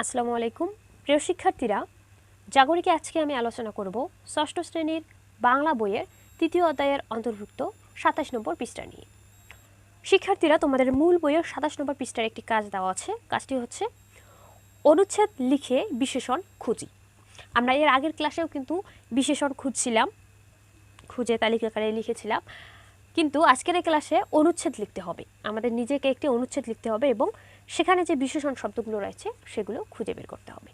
আসসালামু আলাইকুম। প্রিয় শিক্ষার্থীরা, জাগরিকে আজকে আমি আলোচনা করব ষষ্ঠ শ্রেণির বাংলা বইয়ের তৃতীয় অধ্যায়ের অন্তর্ভুক্ত সাতাশ নম্বর পৃষ্ঠা নিয়ে। শিক্ষার্থীরা, তোমাদের মূল বইয়ের সাতাশ নম্বর পৃষ্ঠার একটি কাজ দেওয়া আছে। কাজটি হচ্ছে অনুচ্ছেদ লিখে বিশেষণ খুঁজি। আমরা এর আগের ক্লাসেও কিন্তু বিশেষণ খুঁজছিলাম, খুঁজে তালিকাকারে লিখেছিলাম। কিন্তু আজকের এই ক্লাসে অনুচ্ছেদ লিখতে হবে। আমাদের নিজেকে একটি অনুচ্ছেদ লিখতে হবে এবং সেখানে যে বিশেষণ শব্দগুলো রয়েছে, সেগুলো খুঁজে বের করতে হবে।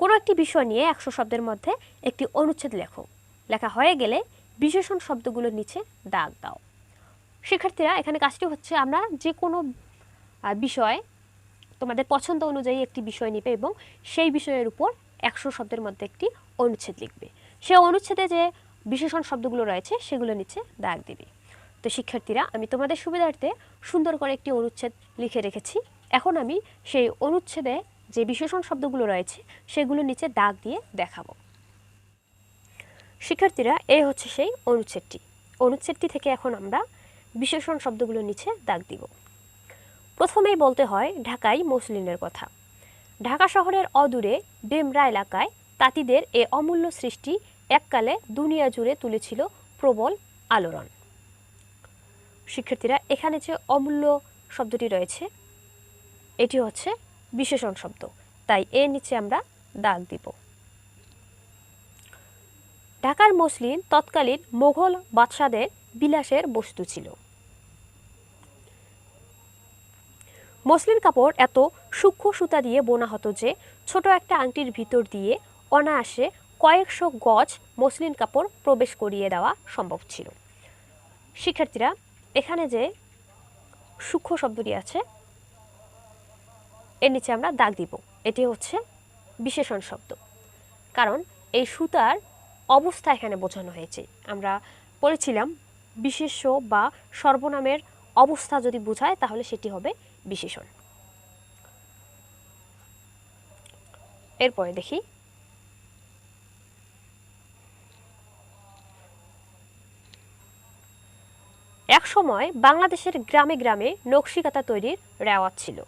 কোনো একটি বিষয় নিয়ে একশো শব্দের মধ্যে একটি অনুচ্ছেদ লেখো। লেখা হয়ে গেলে বিশেষণ শব্দগুলোর নিচে দাগ দাও। শিক্ষার্থীরা, এখানে কাজটি হচ্ছে আমরা যে কোনো বিষয় তোমাদের পছন্দ অনুযায়ী একটি বিষয় নেবে এবং সেই বিষয়ের উপর একশো শব্দের মধ্যে একটি অনুচ্ছেদ লিখবে। সেই অনুচ্ছেদে যে বিশেষণ শব্দগুলো রয়েছে সেগুলো নিচে দাগ দিবে। তো শিক্ষার্থীরা, আমি তোমাদের সুবিধার্থে সুন্দর করে একটি অনুচ্ছেদ লিখে রেখেছি। এখন আমি সেই অনুচ্ছেদে যে বিশেষণ শব্দগুলো রয়েছে, সেগুলো নিচে দাগ দিয়ে দেখাবো। শিক্ষার্থীরা এই হচ্ছে সেই অনুচ্ছেদটি। অনুচ্ছেদটি থেকে এখন আমরা বিশেষণ শব্দগুলো নিচে দাগ দিব। প্রথমেই বলতে হয় ঢাকাই মসলিনের কথা। ঢাকা শহরের অদূরে ডেমরা এলাকায় তাঁতিদের এ অমূল্য সৃষ্টি এককালে দুনিয়া জুড়ে তুলেছিল প্রবল আলোড়ন। শিক্ষার্থীরা, এখানে যে অমূল্য শব্দটি রয়েছে, এটি হচ্ছে বিশেষণ শব্দ। তাই এর নিচে আমরা দাগ দিব। ঢাকার মসলিন তৎকালীন মোঘল বাদশাদের বিলাসের বস্তু ছিল। মসলিন কাপড় এত সূক্ষ্ম সুতা দিয়ে বোনা হতো যে, ছোট একটা আংটির ভিতর দিয়ে অনায়াসে কয়েকশো গজ মসলিন কাপড় প্রবেশ করিয়ে দেওয়া সম্ভব ছিল। শিক্ষার্থীরা এখানে যে সূক্ষ্ম শব্দটি আছে, এর নিচে আমরা দাগ দিব। এটি হচ্ছে বিশেষণ শব্দ। কারণ এই সুতার অবস্থা এখানে বোঝানো হয়েছে। আমরা পড়েছিলাম বিশেষ্য বা সর্বনামের অবস্থা যদি বোঝায়, তাহলে সেটি হবে বিশেষণ। এরপরে দেখি এক সময় বাংলাদেশের গ্রামে গ্রামে নকশিকাতা তৈরির রেওয়াজ ছিল।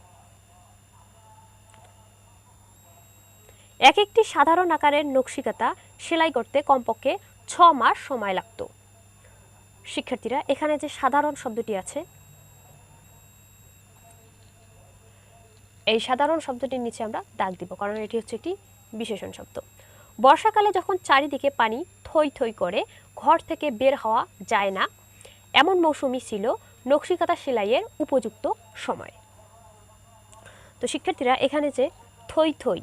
এক একটি সাধারণ আকারের নকশিকাতা সেলাই করতে কমপক্ষে ছ মাস সময় লাগতো। শিক্ষার্থীরা এখানে যে সাধারণ শব্দটি আছে, এই সাধারণ শব্দটির নিচে আমরা দাগ দিব, কারণ এটি হচ্ছে একটি বিশেষণ শব্দ। বর্ষাকালে যখন চারিদিকে পানি থই থই করে, ঘর থেকে বের হওয়া যায় না এমন মৌসুমি ছিল নকশিকাতা সেলাইয়ের উপযুক্ত সময়। তো শিক্ষার্থীরা এখানে যে থই থই,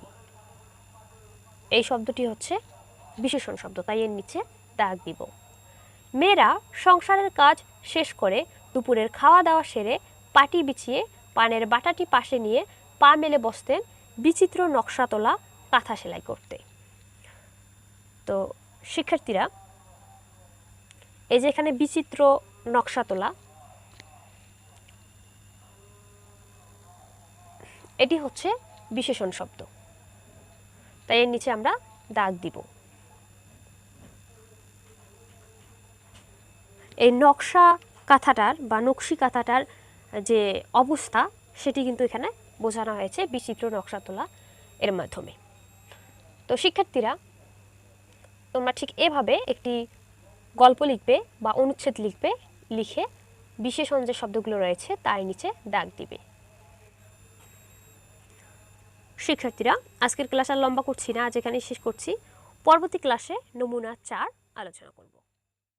এই শব্দটি হচ্ছে বিশেষণ শব্দ, তাই এর নিচে দাগ দিব। মেয়েরা সংসারের কাজ শেষ করে দুপুরের খাওয়া দাওয়া সেরে পাটি বিছিয়ে পানের বাটাটি পাশে নিয়ে পা মেলে বসতেন বিচিত্র নকশা তোলা কাঁথা সেলাই করতে। তো শিক্ষার্থীরা, এই যে এখানে বিচিত্র নকশা তোলা। এটি হচ্ছে বিশেষণ শব্দ। তাই এর নিচে আমরা দাগ দিব। এই নকশা কাঁথাটার বা নকশি কাঁথাটার যে অবস্থা, সেটি কিন্তু এখানে বোঝানো হয়েছে বিচিত্র নকশা তোলা এর মাধ্যমে। তো শিক্ষার্থীরা, তোমরা ঠিক এভাবে একটি গল্প লিখবে বা অনুচ্ছেদ লিখবে লিখে বিশেষণ যে শব্দগুলো রয়েছে, তার নিচে দাগ দিবে। শিক্ষার্থীরা, আজকের ক্লাস আর লম্বা করছি না, আজ এখানে শেষ করছি। পরবর্তী ক্লাসে নমুনা চার আলোচনা করব।